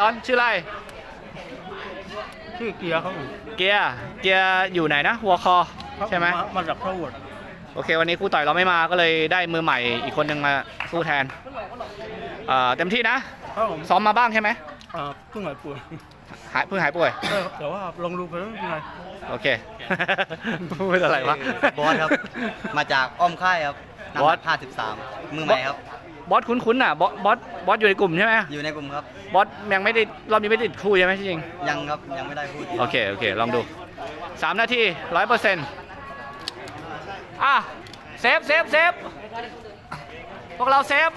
ร้อนชื่ออะไร ชื่อเกียร์ครับผมเกียร์เกียร์อยู่ไหนนะหัวคอใช่ไหมามาจากพระวดโอเค วันนี้ครูต่อยเราไม่มาก็เลยได้มือใหม่อีกคนหนึ่งมาสู้แทนเอ่อเต็มที่นะครับผมซ้อมมาบ้างใช่ไหมอ่าเพิ่งหายป่วยหายเพิ่งหายป่วยเออแต่ว่าลองดูไปไม่เป็นไร โอเค พูดอะไรวะบอสครับ มาจากอ้อมค่ายครับบอส น้ำหนัก53 มือใหม่ครับ บอสคุ้นๆน่ะบอสบอสบอสอยู่ในกลุ่มใช่ไหมอยู่ในกลุ่มครับ บอสยังไม่ได้รอบนี้ไม่ได้ติดครูใช่ไหมที่จริง ยังครับยังไม่ได้พูดโอเคโอเคลองดูสามนาทีร้อยเปอร์เซ็นต์อะเซฟเซฟเซฟพวกเราเซฟ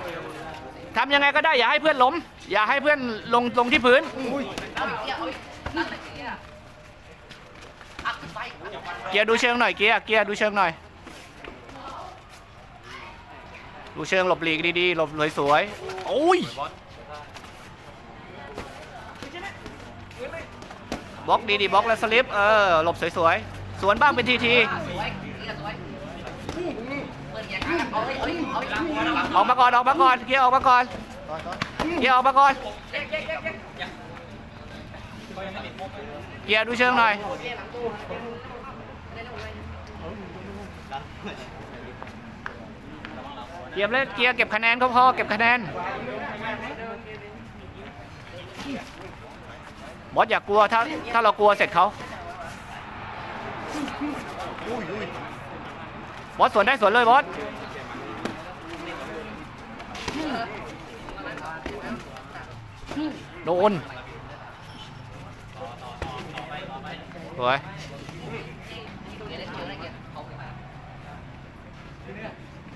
ทำยังไงก็ได้อย่าให้เพื่อนล้ม อย่าให้เพื่อนลงลงที่พื้น เกียร์ดูเชิงหน่อยเกียร์เกียร์ดูเชิงหน่อย ดูเชิงหลบหลีกดีๆหลบสวยๆโอ้ยบล็อกดีๆบล็อกแล้วสลิปเออหลบสวยๆสวนบ้างเป็นทีทีออกมาก่อนออกมาก่อนเกียร์ออกมาก่อนเกียร์ออกมาก่อนเกียร์ดูเชิงหน่อย เกียร์เล่นเกียร์เก็บคะแนนก็พอเก็บคะแนนบอสอย่ากกลัวถ้าถ้าเรากลัวเสร็จเขาบอสสวนได้สวนเลยบอสโดนสวย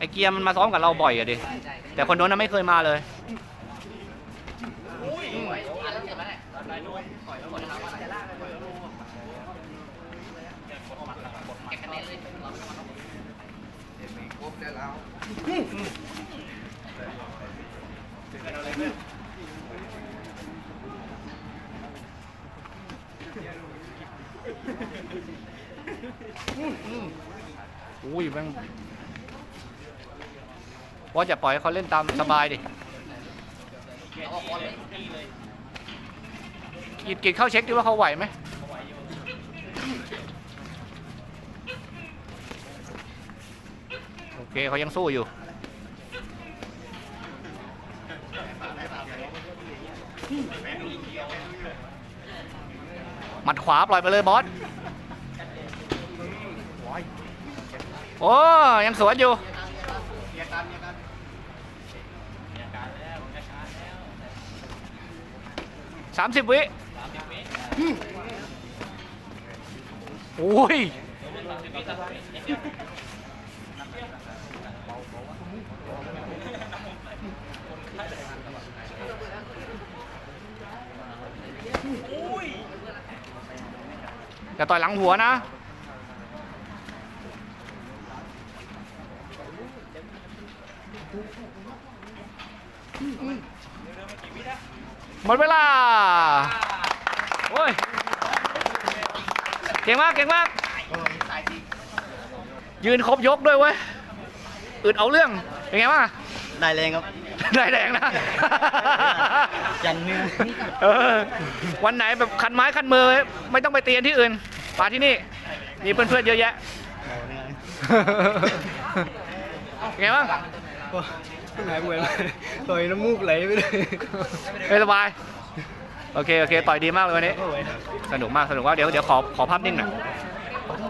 ไอเกียร์มันมาซ้อมกับเราบ่อยอะดิ แต่คนโน้นน่ะไม่เคยมาเลย อุ้ยแม่ง บอสอย่าปล่อยเขาเล่นตามสบายดิกีดกีดเข้าเช็คดิว่าเขาไหวไหมโอเคเขายังสู้อยู่ หมัดขวาปล่อยไปเลยบอส โอ้ ยังสวนอยู่ สามสิบวิโอ้ยอย่าต่อยหลังหัวนะ หมดเวลา โอ้ย เก่งมาก เก่งมาก ยืนครบยกด้วยเว้ย อึดเอาเรื่อง เป็นไงบ้างอะ ได้แรงครับ ได้แรงนะ ยันเนื้อเออวันไหนแบบคันไม้คันมือ ไม่ต้องไปเตียนที่อื่นมาที่นี่ มีเพื่อนๆเยอะแยะเป็นไงบ้างเพิ่ง หายป่วยมาต่อยน้ำมูกไหลไปเลยไม่สบาย โอเค โอเค ต่อยดีมากเลยวันนี้โอ้ยสนุกมาก สนุกมาก เดี๋ยว เดี๋ยวขอ ขอภาพนิ่งหน่อยค